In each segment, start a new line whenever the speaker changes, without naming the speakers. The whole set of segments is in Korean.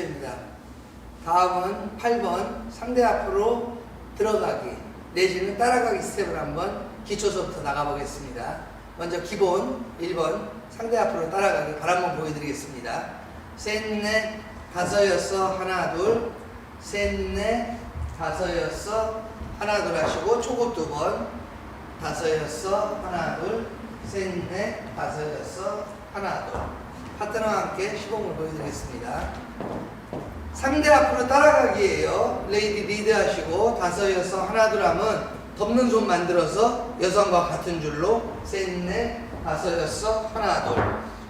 황교수입니다. 다음은 8번 상대 앞으로 들어가기 내지는 따라가기 스텝을 한번 기초서부터 나가보겠습니다. 먼저 기본 1번 상대 앞으로 따라가기 발 한번 보여드리겠습니다. 셋넷 다섯 여섯 하나 둘 셋넷 다섯 여섯 하나 둘 하시고 초급 두번 다섯 여섯 하나 둘 셋넷 다섯 여섯 하나 둘 파트너와 함께 시범을 보여드리겠습니다. 상대 앞으로 따라가기예요. 레이디 리드 하시고 다섯 여섯 하나 둘 하면 덮는 손 만들어서 여성과 같은 줄로 셋넷 다섯 여섯 하나 둘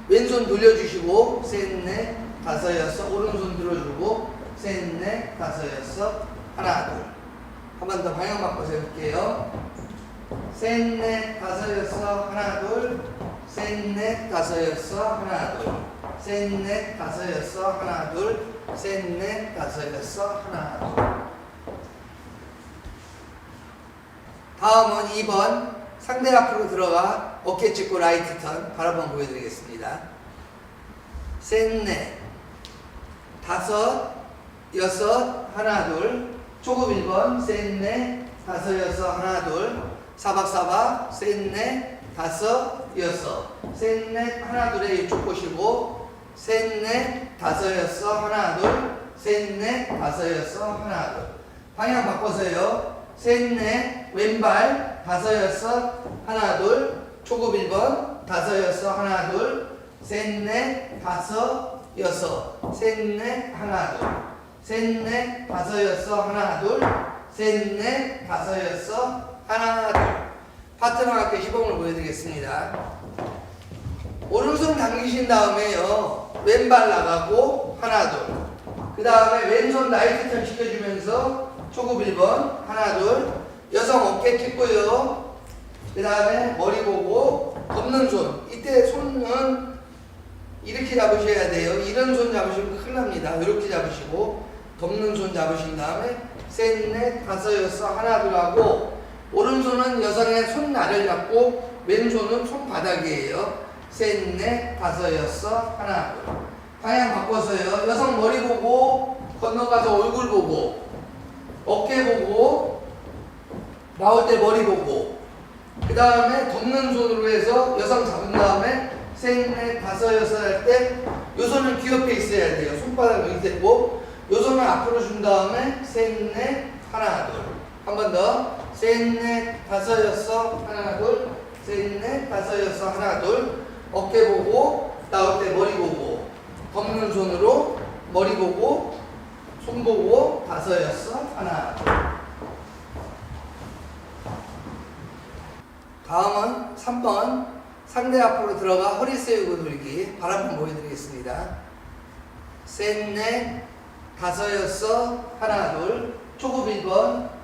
왼손 돌려주시고 셋넷 다섯 여섯 오른손 들어주고 셋넷 다섯 여섯 하나 둘 한 번 더 방향 바꿔서 해볼게요. 셋넷 다섯 여섯 하나 둘 셋넷 다섯 여섯 하나 둘. 셋넷 다섯 여섯 하나 둘. 셋넷 다섯 여섯 하나 둘. 다음은 2번 상대 앞으로 들어가 어깨 찍고 라이트 턴 바로 한번 보여드리겠습니다. 셋넷 다섯 여섯 하나 둘. 초급 1번. 셋넷 다섯 여섯 하나 둘. 사박사박. 셋넷 다섯 여섯 셋 넷 하나 둘에 이쪽 보시고 셋 넷 다섯 여섯 하나 둘. 셋 넷 다섯 여섯 하나 둘. 방향 바꿔서요. 셋 넷 왼발 다섯 여섯 하나 둘. 초급 1번 다섯 여섯 하나 둘. 셋 넷 다섯 여섯 셋 넷 하나 둘. 셋 넷 다섯 여섯 하나 둘. 셋 넷 다섯 여섯 하나 둘 파트너와 함께 시범을 보여드리겠습니다. 오른손 당기신 다음에요. 왼발 나가고 하나 둘 그 다음에 왼손 라이트 턴 시켜주면서 초급 1번 하나 둘. 여성 어깨 kis고요. 그 다음에 머리 보고 덮는 손. 이때 손은 이렇게 잡으셔야 돼요. 이런 손 잡으시면 큰일 납니다. 이렇게 잡으시고 덮는 손 잡으신 다음에 셋넷 다섯 여섯 하나 둘 하고 오른손은 여성의 손날을 잡고 왼손은 손바닥이에요. 셋 넷 다섯 여섯 하나 둘. 방향 바꿔서요. 여성 머리 보고 건너가서 얼굴 보고 어깨 보고 나올 때 머리 보고. 그 다음에 덮는 손으로 해서 여성 잡은 다음에 셋 넷 다섯 여섯 할 때 요 손은 귀옆에 있어야 돼요. 손바닥 여기 대고. 요 손을 앞으로 준 다음에 셋 넷 하나 둘. 한 번 더 셋넷 다섯 여섯 하나 둘. 셋넷 다섯 여섯 하나 둘. 어깨 보고 나올 때 머리 보고. 덮는 손으로 머리 보고 손 보고 다섯 여섯 하나 둘. 다음은 3번. 상대 앞으로 들어가 허리 세우고 돌기. 발 한번 보여드리겠습니다. 셋넷 다섯 여섯 하나 둘. 초급 1번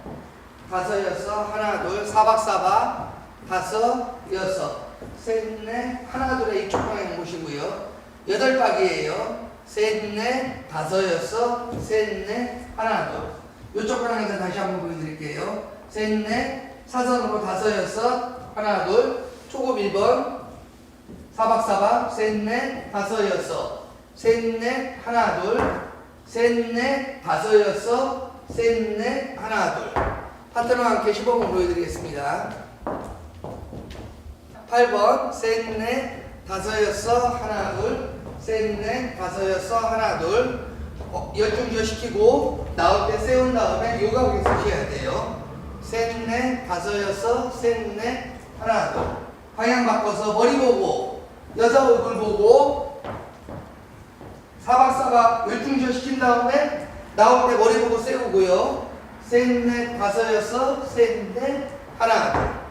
다섯 여섯 하나 둘 사박 사박. 다섯 여섯 셋넷. 하나 둘에 이쪽 방향 보시고요. 여덟 박이에요. 셋넷. 다섯 여섯 셋넷. 하나 둘. 이쪽 방향에서 다시 한번 보여드릴게요. 셋넷. 사선으로 다섯 여섯 하나 둘. 초급 1번. 사박 사박. 셋넷. 다섯 여섯 셋넷. 하나 둘. 셋넷. 다섯 여섯 셋넷. 하나 둘 파트너와 함께 시범을 보여드리겠습니다. 8번 셋넷 다섯 여섯 하나 둘. 셋넷 다섯 여섯 하나 둘. 어, 열중지어 시키고 나올 때 세운 다음에 요가복에 쓰셔야 돼요. 셋넷 다섯 여섯 셋넷 하나 둘. 방향 바꿔서 머리 보고 여자 얼굴 보고 사박사박 열중지어 시킨 다음에 나올 때 머리 보고 세우고요 셋넷 다섯 여섯 셋넷 하나. 둘